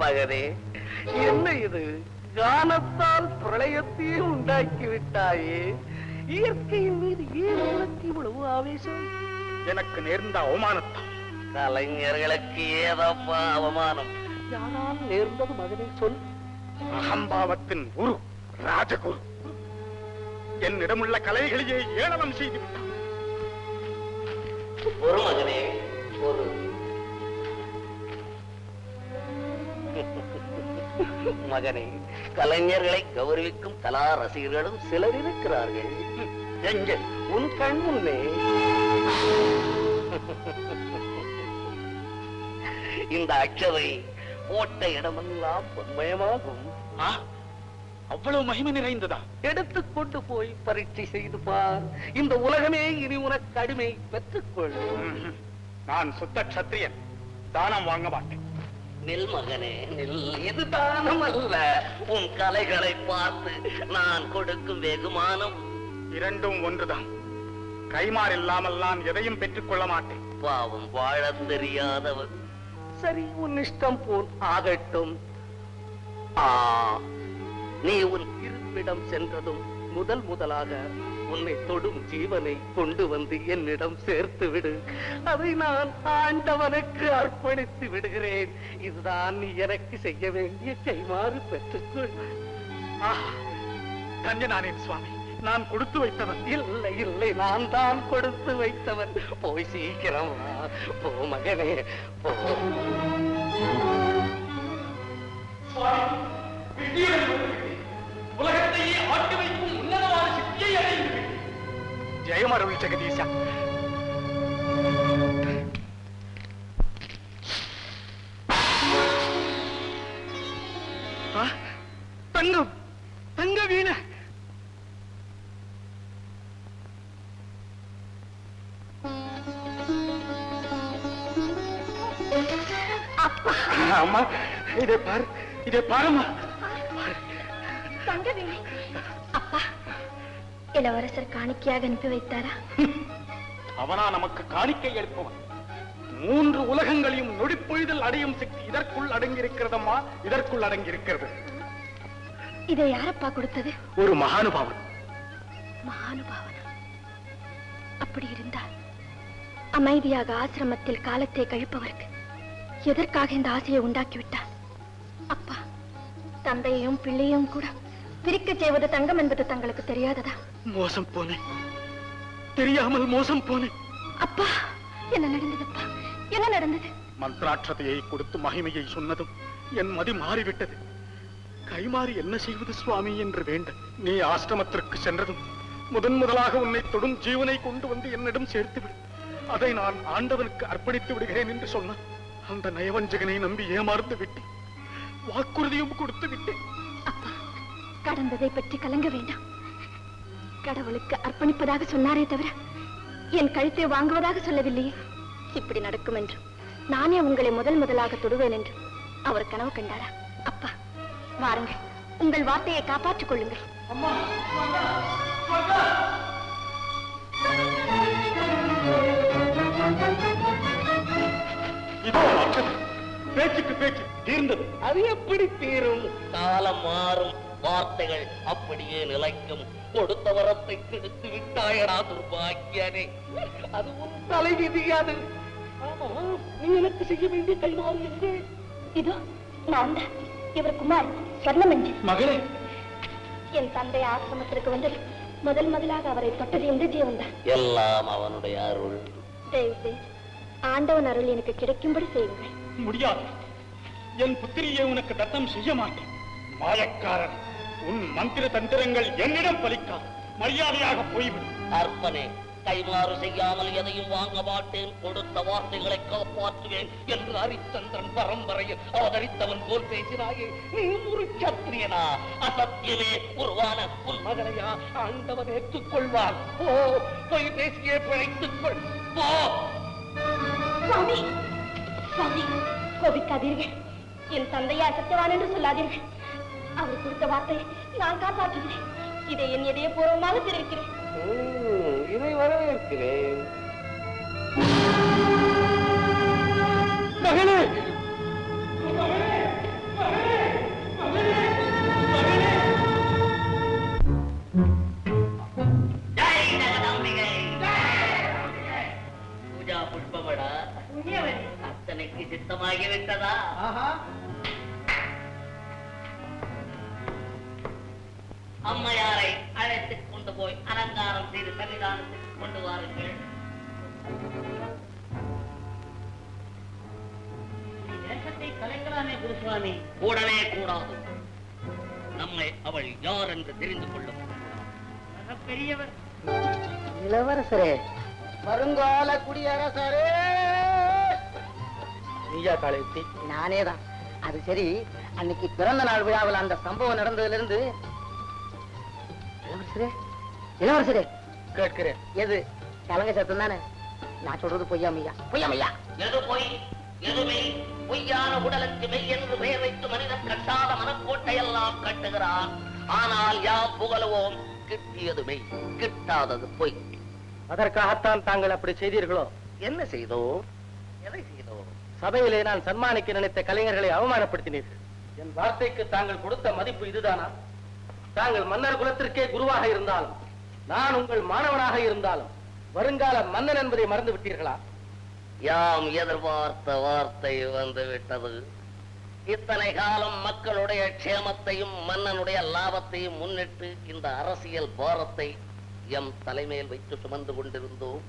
மகனே என்ன இது? கானத்தால் பிரளயத்தையே உண்டாக்கி விட்டாயே இயற்கையின் மீது ஏன் உனக்கு இவ்வளவு ஆவேசம்? எனக்கு நேர்ந்த அவமானத்தால் கலைஞர்களுக்கு ஏதப்பா அவமானம் யாரால் நேர்ந்தது மகனே? சொல். அகம்பாவத்தின் குரு ராஜகுரு. என்னிடமுள்ள கலைகளையே ஏளனம் செய்து விட்டான் ஒரு மகனே ஒரு மகனே கலைஞர்களை கௌரவிக்கும் கலா ரசிகர்களும் சிலர் இருக்கிறார்கள். எங்கே? உன் கண் முன்னே. இந்த அச்சதை போட்ட இடமெல்லாம் பொன்மயமாகும். ஆ, அவ்வளவு மகிமை நிறைந்ததா? எடுத்துக்கொண்டு போய் பரீட்சை செய்து பார். இந்த உலகமே இனி உனக்கு அடிமை பெற்றுக்கொள். நான் சுத்த க்ஷத்திரியன் தானம் வாங்க மாட்டேன். நில் மகனே நில். இது தானம் அல்ல உன் கலைகளை பார்த்து நான் கொடுக்கும் வெகுமானம். இரண்டும் ஒன்றுதான். கைமாறு இல்லாமல் நான் எதையும் பெற்றுக்கொள்ள மாட்டேன். பாவம் வாழத் தெரியாதவர் சரி உன் இஷ்டம் போல் ஆகட்டும். நீ உன் இருப்பிடம் சென்றதும் முதல் முதலாக உன்னை தொடும் ஜீவனை கொண்டு வந்து என்னிடம் சேர்த்து விடு அதை நான் ஆண்டவனுக்கு அர்ப்பணித்து விடுகிறேன். இதுதான் நீ எனக்கு செய்ய வேண்டிய கைமாறு பெற்றுக்கொள். ஆஹா, தஞ்சனானேன் சுவாமி நான் கொடுத்து வைத்தவன். இல்லை இல்லை நான் தான் கொடுத்து வைத்தவன். போய் சீக்கிரம் போ மகனே போ. உலகத்தையே ஆட்டி வைக்கும் ஜெயமருள் ஜெகதீசா ஆ, தங்கம் தங்க வீண அம்மா இதை பாரு இதை பாருமா தங்கவேணி அப்பா இளவரசர் காணிக்கையாக அனுப்பி வைத்தாரா? அவனா நமக்கு காணிக்கை அளிப்பவன். மூன்று உலகங்களையும் நொடிப்பொழுதில் அடையும் சக்தி இதற்குள் அடங்கியிருக்கிறதம்மா? இதற்குள் அடங்கியிருக்கிறது. இதை யாரப்பா கொடுத்தது? ஒரு மகானுபாவன். மகானுபாவனா? அப்படி இருந்தால் அமைதியாக ஆசிரமத்தில் காலத்தை கழிப்பவருக்கு எதற்காக இந்த ஆசையை உண்டாக்கிவிட்டார்? அப்பா தந்தையையும் பிள்ளையும் கூட பிரிக்கச் செய்வது தங்கம் என்பது தங்களுக்கு தெரியாததா? மோசம் போனேன். தெரியாமல் மோசம் போனேன். அப்பா என்ன நடந்ததப்பா? என்ன நடந்தது? மந்திராட்சதையை கொடுத்து மகிமையை சொன்னதும் என் மதி மாறிவிட்டது. கைமாறி என்ன செய்வது சுவாமி என்று வேண்ட நீ ஆசிரமத்திற்கு சென்றதும் முதன் முதலாக உன்னை தொடும் ஜீவனை கொண்டு வந்து என்னிடம் சேர்த்து விடு அதை நான் ஆண்டவனுக்கு அர்ப்பணித்து விடுகிறேன் என்று சொன்னான் அந்த நயவஞ்சகனை நம்பி ஏமாந்து விட்டேன். வாக்குறுதியும் கொடுத்து விட்டேன். கடந்ததை பற்றி கலங்க வேண்டாம். கடவுளுக்கு அர்ப்பணிப்பதாக சொன்னாரே தவிர என் கழுத்தை வாங்குவதாக சொல்லவில்லையே. இப்படி நடக்கும் என்று நானே உங்களை முதல் முதலாக தொடுவேன் என்று அவர் கனவு கண்டாரா? அப்பா வாருங்கள். உங்கள் வார்த்தையை காப்பாற்றிக் கொள்ளுங்கள். பேச்சுக்கு பேச்சு. தீர்ந்தது. அது எப்படி தீரும்? காலம் மாறும். வார்த்தைகள் அப்படியே நிலைக்கும். கொடுத்த வரத்தை கெடுத்து விட்டாயடா துர்பாக்கியனே. அது உன் தலைவிதி அது. ஆமா நீ எனக்கு செய்ய வேண்டிய கைமாறு எங்கே? இதோ நான் தான். இவர் குமார் சொர்ணமஞ்சி. மகளே. என் தந்தை ஆசிரமத்திற்கு வந்தது முதல் முதலாக அவரை தொட்டது இந்த ஜீவன் தான்? எல்லாம் அவனுடைய அருள். தயவு செய்து ஆண்டவன் அருள் எனக்கு கிடைக்கும்படி செய்யுங்கள். முடியாது. என் புத்திரியை உனக்கு தத்தம் செய்ய மாட்டேன். மாயக்காரன். உன் மந்திர தந்திரங்கள் என்னிடம் பலிக்காது. மரியாதையாக போய்விடு. அர்ப்பனே கைமாறு செய்யாமல் எதையும் வாங்க மாட்டேன். கொடுத்த வார்த்தைகளை காப்பாற்றுவேன் என்று ஹரிச்சந்திரன் பரம்பரையில் அவதரித்தவன் போல் பேசினாயே நீ ஒரு சத்திரியனா அசத்தியமே உருவான உன் மகனையா? ஆண்டவன் ஏற்றுக்கொள்வார். போ போய் பேசியே பிழைத்துக் கொள். போ. சுவாமி சுவாமி கோபிக்காதீர்கள். என் தந்தையை அசத்தியவான் என்று சொல்லாதீர்கள். அவர் கொடுத்த வார்த்தையை நான் காப்பாற்றுகிறேன். இதை என் இதயபூர்வமாக தெரிவிக்கிறேன். இதை வரவேற்கிறேன். மகளே நீயா காளையத்தி நானே தான் அது சரி அன்னைக்கு பிறந்த நாள் விழாவில் அந்த சம்பவம் நடந்ததுல இருந்து இளவரசரே இளவரசரே. கேட்கிறேன். எது? கலங்க சத்தம் தானே? நான் சொல்றது பொய்யாமையா? பொய்யாமையா? எது பொய்? எது மெய்? பொய்யான உடலுக்கு மெய் என்று பெயர் வைத்து மனிதன் கட்டாத மனக்கோட்டையெல்லாம் கட்டுகிறான். ஆனால் யாம் புகழுவோம்? கிட்டியது மெய் கிட்டாதது பொய். அதற்காகத்தான் தாங்கள் அப்படி செய்தீர்களோ? என்ன செய்தோம்? எதை செய்தோம்? சபையிலே நான் சன்மானிக்க நினைத்த கலைஞர்களை அவமானப்படுத்தினீர்கள். என் வார்த்தைக்கு தாங்கள் கொடுத்த மதிப்பு இதுதானா? தாங்கள் மன்னர் குலத்திற்கே குருவாக இருந்தாலும் நான் உங்கள் மாணவனாக இருந்தாலும் வருங்கால மன்னன் என்பதை மறந்து விட்டீர்களா? யாம் எதிர்பார்த்த வார்த்தை வந்து விட்டது இத்தனை காலம் மக்களுடைய க்ஷேமத்தையும் மன்னனுடைய லாபத்தையும் முன்னிட்டு இந்த அரசியல் பாரத்தை எம் தலைமையில் வைத்து சுமந்து கொண்டிருந்தோம்.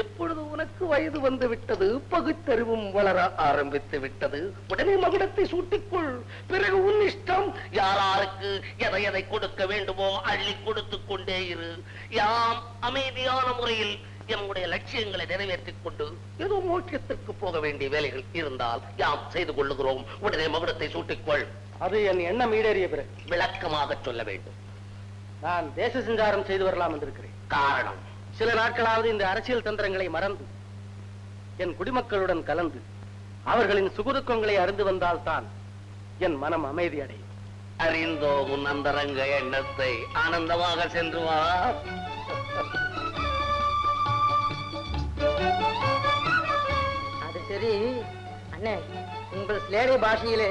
எப்பொழுது உனக்கு வயது வந்து விட்டது? பகுத்தறிவும் வளர ஆரம்பித்து விட்டது. உடனே மகுடத்தை சூட்டிக்கொள். பிறகு உன் இஷ்டம். யாராருக்கு எதை எதை கொடுக்க வேண்டுமோ அள்ளி கொடுத்து கொண்டே இரு. யாம் அமைதியான முறையில் எம்முடைய லட்சியங்களை நிறைவேற்றிக் கொண்டு ஏதோ மோட்சத்திற்கு போக வேண்டிய வேலைகள் இருந்தால் யாம் செய்து கொள்ளுகிறோம். உடனே மகுடத்தை சூட்டிக்கொள். அது என் எண்ணம் ஈடேறிய பிறகு. விளக்கமாக சொல்ல வேண்டும். நான் தேச சஞ்சாரம் செய்து வரலாம் வந்திருக்கிறேன் காரணம். சில நாட்களாவது இந்த அரசியல் தந்திரங்களை மறந்து என் குடிமக்களுடன் கலந்து அவர்களின் சுகுதுக்கங்களை அறிந்து வந்தால்தான் என் மனம் அமைதி அடையும். அறிந்தோ உன் அந்தரங்க எண்ணத்தை ஆனந்தமாக சென்று வா. அது சரி. அண்ணே உங்கள் சிலேடை பாஷையிலே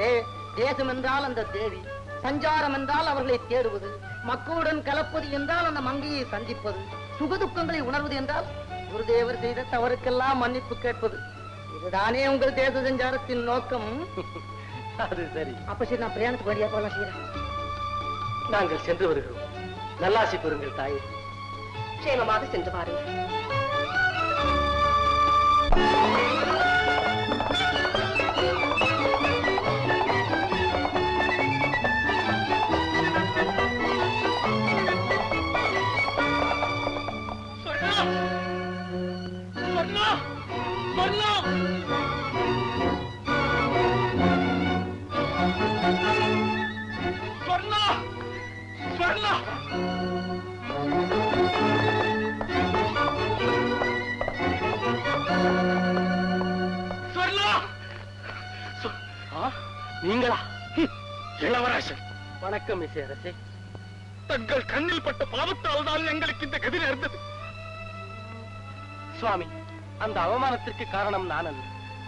தேசம் என்றால் அந்த தேவி சஞ்சாரம் என்றால் அவர்களை தேடுவது மக்களுடன் கலப்பது என்றால் அந்த மங்கையை சந்திப்பது. சுகதுக்கங்களை உணர்வது என்றால் குருதேவர் செய்த தவறுக்கெல்லாம் மன்னிப்பு கேட்பது. இதுதானே உங்கள் தேச சஞ்சாரத்தின் நோக்கம். அது சரி. அப்ப சரி நான் பிரயாணத்துக்கு வழியா போலாம் செய்யறேன் நாங்கள் சென்று வருகிறோம். நல்லாசி பெறுங்கள் தாயே. க்ஷேமமாக சென்று பாருங்கள். நீங்களா? இளவரசன். வணக்கம் இசை அரசே. தங்கள் கண்ணில் பட்ட பாவத்தால் தான் எங்களுக்கு இந்த கதி நேர்ந்தது சுவாமி அந்த அவமானத்திற்கு காரணம் நான் அல்ல.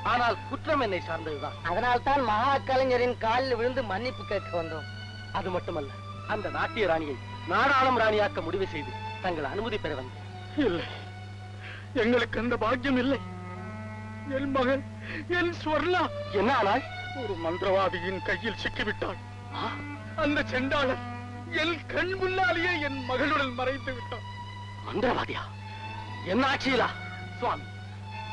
ஆனால் குற்றம் என்னை சார்ந்ததுதான். அதனால்தான் மகா கலைஞரின் காலில் விழுந்து மன்னிப்பு கேட்க வந்தோம். அது மட்டுமல்ல. அந்த நாட்டிய ராணியை நாடாளும் ராணியாக்க முடிவு செய்து தங்கள் அனுமதி பெற வந்தேன். இல்லை. எங்களுக்கு அந்த பாக்கியம் இல்லை. என் மகன் என் ஸ்வர்ணா. என்ன ஆனாய் ஒரு மந்திரவாதியின் கையில் சிக்கிவிட்டாள் அந்த செண்டாளர் என் கண் முன்னாலேயே என் மகளுடன் மறைத்து விட்டான். மந்திரவாதியா? என்ன ஆட்சியிலா? சுவாமி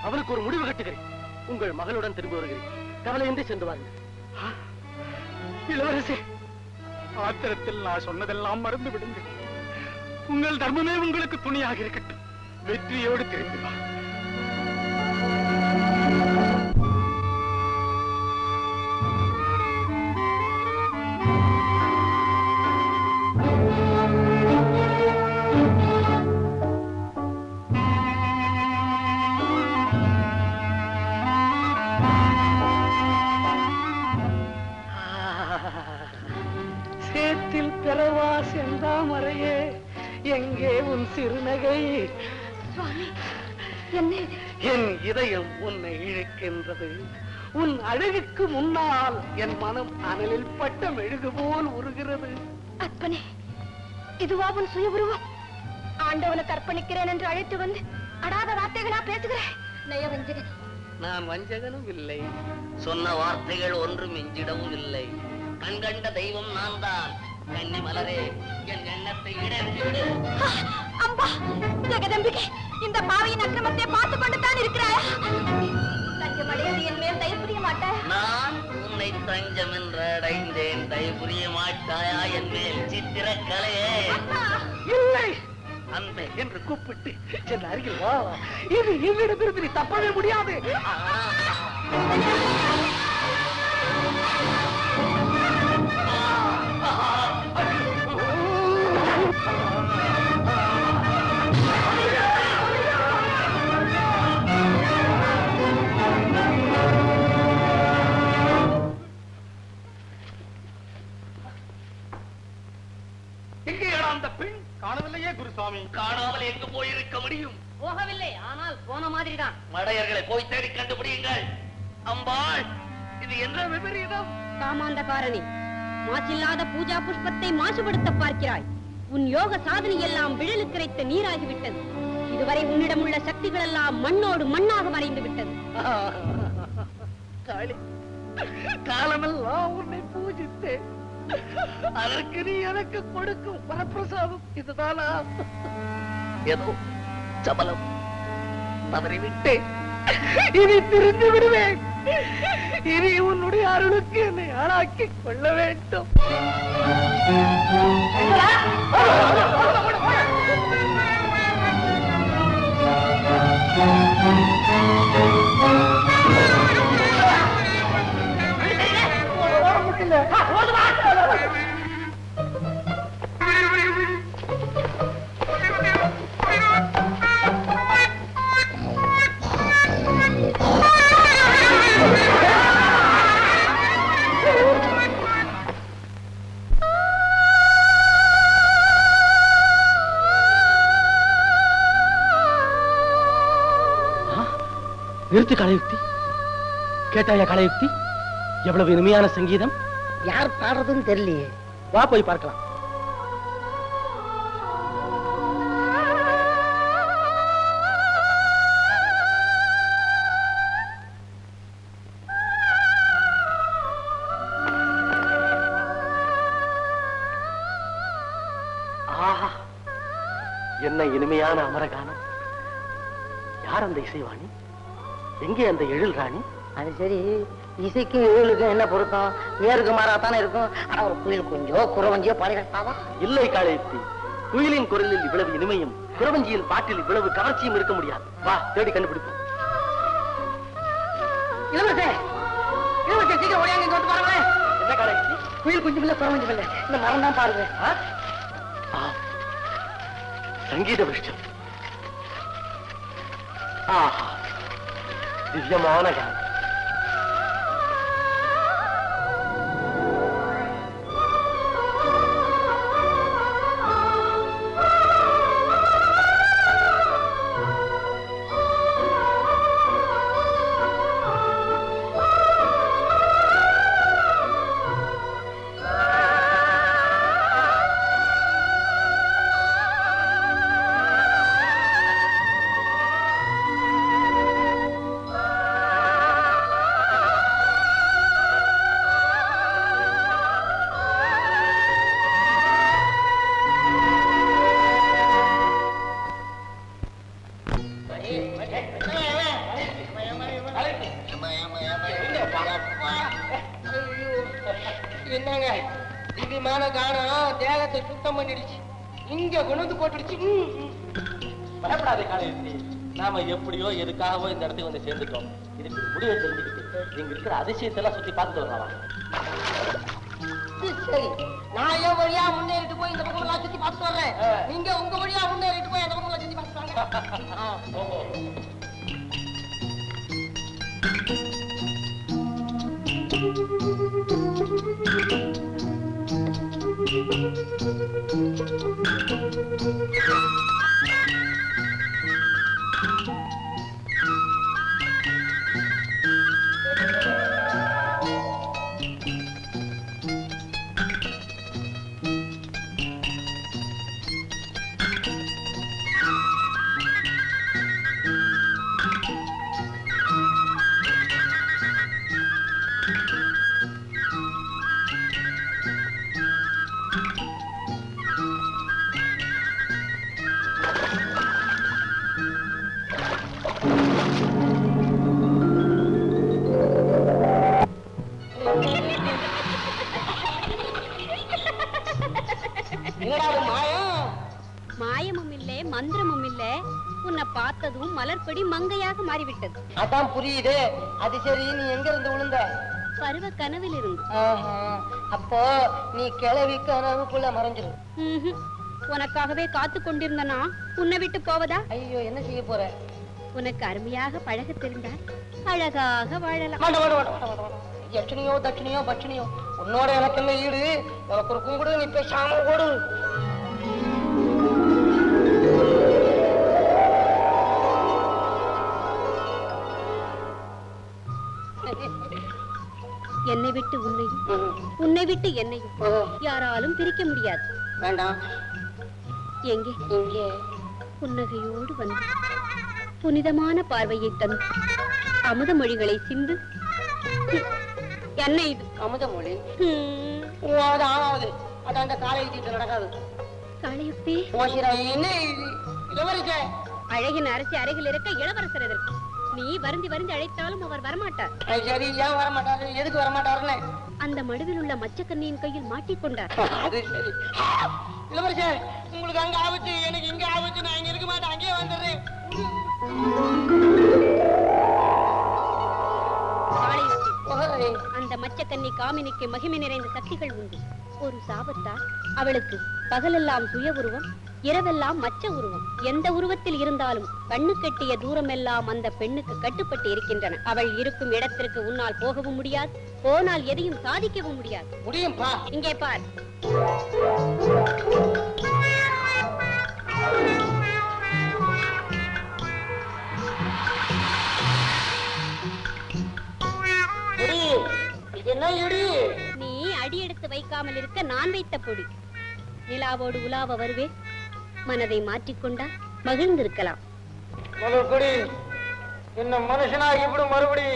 அவனுக்கு ஒரு முடிவு கட்டுகிறேன். உங்கள் மகளுடன் திரும்பி வருகிறேன். கவலையின்றி சென்று வாருங்கள். இளவரசே ஆத்திரத்தில் நான் சொன்னதெல்லாம் மறந்து விடுங்கள். உங்கள் தர்மமே உங்களுக்கு துணியாக இருக்கட்டும். வெற்றியோடு திரும்பி இழுக்கின்றது உன் அழகுக்கு முன்னால் என் மனம் அனலில் பட்ட மெழுகு போல் உருகிறது. அற்பனே இதுவா உன் சுய உருவம்? ஆண்டவனுக்கு அர்ப்பணிக்கிறேன் என்று அழைத்து வந்து அடாத வார்த்தைகளா பேசுகிறேன் நான் வஞ்சகனும் இல்லை. சொன்ன வார்த்தைகள் ஒன்றும் மிஞ்சிடவும் இல்லை. கண்கண்ட தெய்வம் நான் தான் கன்னி மலரே என் எண்ணத்தை இடர்த்திவிடு அம்பா ஜெகதம்பிகை இந்த பாவியின் அக்கிரமத்தை பார்த்து கொண்டு தான் இருக்கிறாயா? அடையாது என் மேல் புரிய மாட்டாயா நான் உன்னை தஞ்சம் என்று அடைந்தேன் புரிய மாட்டாயா? என் மேல் சித்திரக்கலையே. இல்லை. அன்பே. என்று கூப்பிட்டு என் அருகில் வா. இது என்னிடமிருந்து நீ தப்பவே முடியாது. குருசாமி காணாமல் எங்கு போயிருக்க முடியும்? போகவில்லை ஆனால் போன மாதிரி தான் மடையர்களை போய் தேடி கண்டுபிடியுங்கள். அம்பாள் இது என்ன விபரீதம்? காமாந்தகாரனே மாசில்லாத பூஜா புஷ்பத்தை மாசுபடுத்த பார்க்கிறாய். உன் யோக சாதனை எல்லாம் விழலுக்கு கிடைத்த நீராகிவிட்டது. இதுவரை உன்னிடம் உள்ள சக்திகள் எல்லாம் மண்ணோடு மண்ணாக மறைந்து விட்டது. காலமெல்லாம் உன்னை பூஜித்தேன். அதற்கு நீ எனக்கு கொடுக்கும் வரப்பிரசாதம் இதுதானா? ஏதோ சபலம். தவறி விட்டேன். இனி திரிந்து விடுவேன். இனி உன்னுடைய அருளுக்கு என்னை ஆளாக்கிக் கொள்ள வேண்டும். நிறுத்து கலையுக்தி. கேட்டாயா கலையுக்தி? எவ்வளவு இனிமையான சங்கீதம்? யார் பாடுறதுன்னு தெரியலையே. வா போய் பார்க்கலாம். ஆஹா என்ன இனிமையான அமரகானம். யார் அந்த இசைவாணி? எங்கே அந்த எழில் ராணி? அது சரி இசைக்கும் இவளுக்கும் என்ன பொருத்தம்? நேருக்கு மாறாத்தானே இருக்கும்? ஆனா ஒரு குயில் கொஞ்சோ குறவஞ்சியோ பாடிட்டாவா இல்லை காளையத்தி குயிலின் குரலில் இவ்வளவு இனிமையும் குறவஞ்சியின் பாட்டில் இவ்வளவு கவர்ச்சியும் இருக்க முடியாது. வா தேடி கண்டுபிடிப்போம். இளவரசே இளவரசே சீக்கிரம் ஓடியாங்க இங்க வந்து பாருங்களேன். என்ன காளையத்தி குயில் குஞ்சு இல்ல குறவஞ்சி இல்ல இந்த மரம் தான் பாருங்க. சங்கீத விருஷ்டம் ஆஹா. திவ்யமான கானம் என்னங்க? திவ்யமான கானம் தேகத்தை சுத்தம் பண்ணிடுச்சு. இங்க கொண்டு போட்டுடுச்சு. பயப்படாதே காளையத்தி நாம எப்படியோ எதுக்காகவோ இந்த இடத்துக்கு வந்து சேர்ந்துட்டோம். இதுக்கு முடிவை தெரிஞ்சுக்கிட்டு இங்க இருக்கிற அதிசயத்தெல்லாம் சுத்தி பார்த்துட்டு வரலாம்? சரி நான் என் வழியா முன்னேறிட்டு போய் இந்த பக்கம் எல்லாம் சுத்தி பார்த்துட்டு வர்றேன். நீங்க உங்க வழியா முன்னேறிட்டு போய் அந்த பக்கம் எல்லாம் சுத்தி பார்த்துட்டு வாங்க. Thank you. மாறிவிட்டது அதான் புரியுது. அது சரி நீ எங்க இருந்து விழுந்த பருவ கனவில் இருந்து அப்போ நீ கிளவி கனவுக்குள்ள மறைஞ்சிரு. உனக்காகவே காத்து கொண்டிருந்தனா? உன்னை விட்டு போவதா? ஐயோ என்ன செய்ய போற? உனக்கு அருமையாக பழக தெரிந்தால் அழகாக வாழலாம். யட்சணியோ தட்சணியோ பட்சணியோ உன்னோட எனக்கு என்ன ஈடு? உனக்கு ஒரு கும்பிடு நீ பேசாம ஓடு. உன்னை விட்டு என்னையும் யாராலும் பிரிக்க முடியாது. வேண்டாம். எங்கே? இங்கே. புன்னகையோடு வந்து. புனிதமான பார்வையை தந்து. அமுத மொழிகளை சிந்து. என்ன இது? அமுதமொழி ஹம், ஓ, அது அந்த காலை நடக்காது. காளையப்பே. என்ன இளவரசே. அழகின் அரசி அருகில் இருக்க இளவரசர் எதற்கு? நீ வருந்தி வருந்தி அழைத்தாலும் அவர் வரமாட்டார். சரி ஏன் வர மாட்டாரு எதுக்கு வர மாட்டாருன்னு அந்த மடுவில் உள்ள மச்சக்கண்ணியின் கையில் மாட்டிக்கொண்டார் அது சரி. இளவரசே உங்களுக்கு அங்க ஆபத்து எனக்கு இங்க ஆபத்து நான் இங்க இருக்க மாட்டேன் அங்கேயே வந்துடுறேன். அந்த மச்சக்கன்னி காமினிக்கு மகிமை நிறைந்த சக்திகள் உண்டு. ஒரு சாபத்தால் அவளுக்கு பகலெல்லாம் சுய உருவம் இரவெல்லாம் மச்ச உருவம். எந்த உருவத்தில் இருந்தாலும் கண்ணு கட்டிய தூரமெல்லாம் அந்த பெண்ணுக்கு கட்டுப்பட்டு இருக்கின்றன. அவள் இருக்கும் இடத்திற்கு உன்னால் போகவும் முடியாது. போனால் எதையும் சாதிக்கவும் முடியாது. முடியும்பா. இங்கே பார். நீ அடி எடுத்து வைக்காமல் இருக்க நான் வைத்த பொடி. நிலாவோடு உலாவ வருவேன். மனதை மாற்றிக்கொண்டா மகிழ்ந்திருக்கலாம். என்ன மனுஷனா இப்படி மறுபடி?